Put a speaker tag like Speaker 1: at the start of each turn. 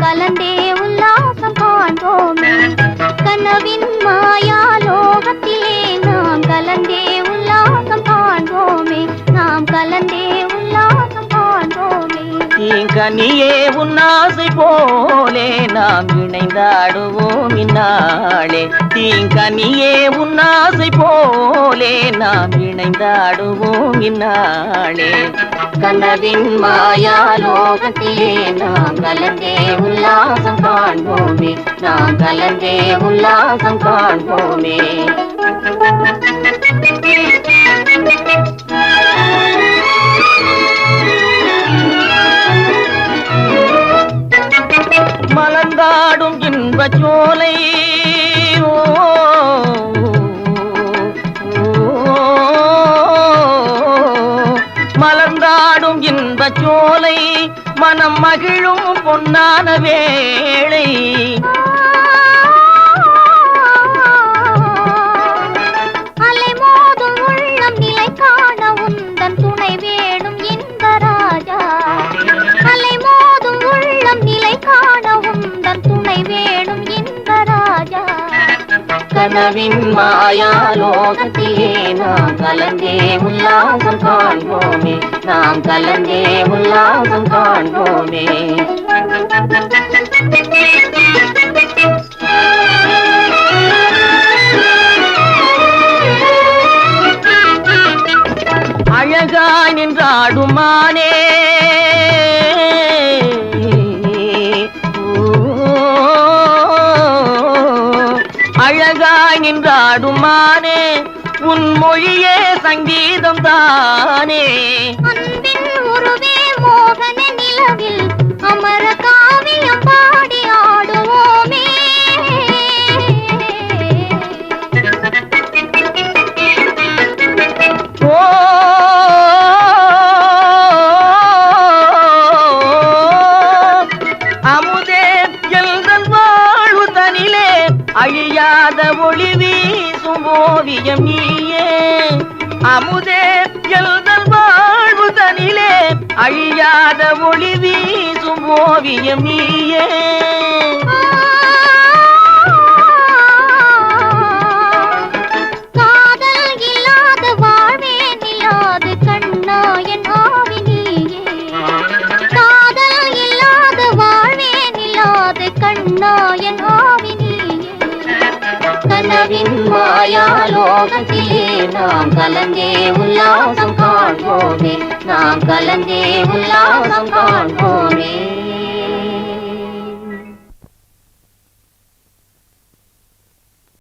Speaker 1: கலந்தே உல்லாசம் காண்போமே. கனவின் மாயா லோகத்திலே நாம் கலந்தே தீங்கனியே உன்னாசை போலே நாம் இணைந்தாடுவோம் இந்நாளே. தீங்கனியே உன்னாசை போலே நாம் இணைந்தாடுவோம் இந்நாளே.
Speaker 2: கனவின் மாயாலோகத்திலே நாம் கலந்தே உல்லாசம் காண்போமே. நாம் கலந்தே உல்லாசம் காண்போமே.
Speaker 1: பாடும் இன்பச் சோலை. மலர்ந்தாடும் இன்பச் சோலை மனம் மகிழும் பொன்னான வேளை.
Speaker 2: கனவின் மாயாலோகத்திலே நாம் கலந்தே உல்லாசம் காண்போமே. நாம் கலந்தே உல்லாசம் காண்போமே.
Speaker 1: அழகாய் நின்றாடுமானே. அழகாய் நின்றாடுமானே? உன் மொழியே சங்கீதம் தானே?
Speaker 2: அன்பின் உருவே மோகனே
Speaker 1: அழியாத ஒளி வீசும் ஓவியம் நீயே. அமுதே எழுதல் வாழ்வு தனிலே. அழியாத ஒளி வீசும் ஓவியம் நீயே.
Speaker 2: மாயாலோகத்திலே நாம் கலந்தே உல்லாசம் காண்போமே நாம் கலந்தே உல்லாசம் காண்போமே.